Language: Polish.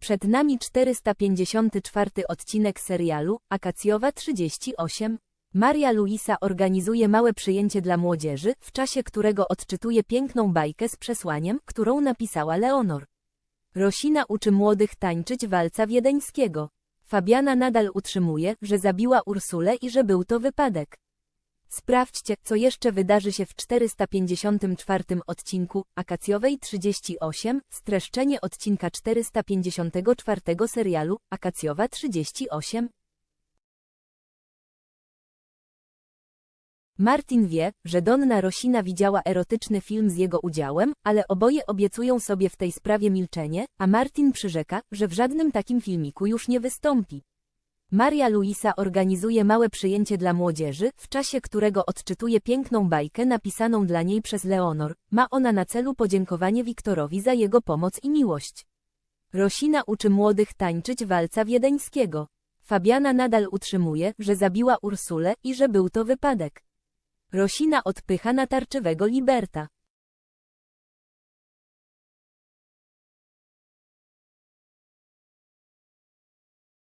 Przed nami 454 odcinek serialu Akacjowa 38. Maria Luisa organizuje małe przyjęcie dla młodzieży, w czasie którego odczytuje piękną bajkę z przesłaniem, którą napisała Leonor. Rosina uczy młodych tańczyć walca wiedeńskiego. Fabiana nadal utrzymuje, że zabiła Ursulę i że był to wypadek. Sprawdźcie, co jeszcze wydarzy się w 454 odcinku Akacjowej 38, streszczenie odcinka 454 serialu Akacjowa 38. Martin wie, że Donna Rosina widziała erotyczny film z jego udziałem, ale oboje obiecują sobie w tej sprawie milczenie, a Martin przyrzeka, że w żadnym takim filmiku już nie wystąpi. Maria Luisa organizuje małe przyjęcie dla młodzieży, w czasie którego odczytuje piękną bajkę napisaną dla niej przez Leonor. Ma ona na celu podziękowanie Wiktorowi za jego pomoc i miłość. Rosina uczy młodych tańczyć walca wiedeńskiego. Fabiana nadal utrzymuje, że zabiła Ursulę i że był to wypadek. Rosina odpycha natarczywego Liberta.